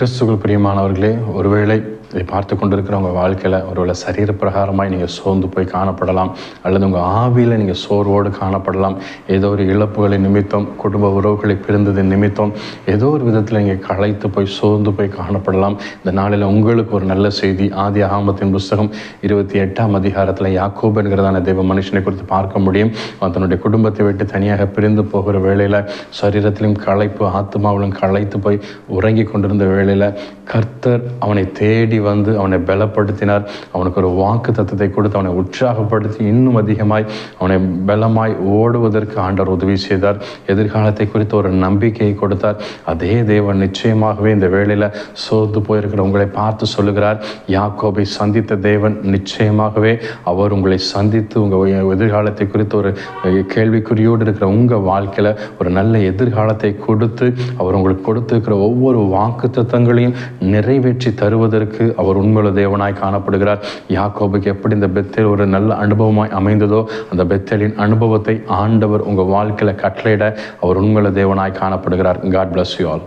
கிறிஸ்துகள் பிரியமானவர்களே ஒருவேளை இதை பார்த்து கொண்டிருக்கிறவங்க வாழ்க்கையில் ஒருவேளை சரீர பிரகாரமாக நீங்கள் சோர்ந்து போய் காணப்படலாம் அல்லது உங்கள் ஆவியில் நீங்கள் சோர்வோடு காணப்படலாம். ஏதோ ஒரு இழப்புகளை நிமித்தம் குடும்ப உறவுகளை பிரிந்தது நிமித்தம் ஏதோ ஒரு விதத்தில் நீங்கள் களைத்து போய் சோர்ந்து போய் காணப்படலாம். இந்த நாளில் உங்களுக்கு ஒரு நல்ல செய்தி ஆதி ஆகமத்தின் புஸ்தகம் இருபத்தி எட்டாம் அதிகாரத்தில் யாக்கோப் என்கிறதான தெய்வ மனுஷனை குறித்து பார்க்க முடியும். தன்னுடைய குடும்பத்தை விட்டு தனியாக பிரிந்து போகிற வேளையில் சரீரத்திலும் களைப்பு ஆத்மாவிலும் களைத்து போய் உறங்கி கொண்டிருந்த வேளையில் கர்த்தர் அவனை தேடி வந்து அவனை பலப்படுத்தினார். அவனுக்கு ஒரு வாக்கு தத்துவத்தை கொடுத்து அவனை உற்சாகப்படுத்தி இன்னும் அதிகமாய் அவனை பலமாய் ஓடுவதற்கு ஆண்டவர் உதவி செய்தார். எதிர்காலத்தை குறித்து ஒரு நம்பிக்கையை கொடுத்தார். அதே தேவன் நிச்சயமாகவே இந்த வேளையில் சோர்ந்து போயிருக்கிற உங்களை பார்த்து சொல்லுகிறார். யாக்கோபை சந்தித்த தேவன் நிச்சயமாகவே அவர் உங்களை சந்தித்து உங்கள் எதிர்காலத்தை குறித்து ஒரு கேள்விக்குறியோடு இருக்கிற உங்கள் வாழ்க்கையில் ஒரு நல்ல எதிர்காலத்தை கொடுத்து அவர் உங்களுக்கு கொடுத்துருக்கிற ஒவ்வொரு வாக்கு வாக்குத்தங்களையும் நிறைவேற்றி தருவதற்கு அவர் உண்மையுள்ள தேவனாய் காணப்படுகிறார். யாக்கோபுக்கு எப்படி இந்த பெத்தேல் ஒரு நல்ல அனுபவமாய் அமைந்ததோ அந்த பெத்தேலின் அனுபவத்தை ஆண்டவர் உங்கள் வாழ்க்கையில் கட்டளையிட அவர் உண்மையுள்ள தேவனாய் காணப்படுகிறார். God bless you all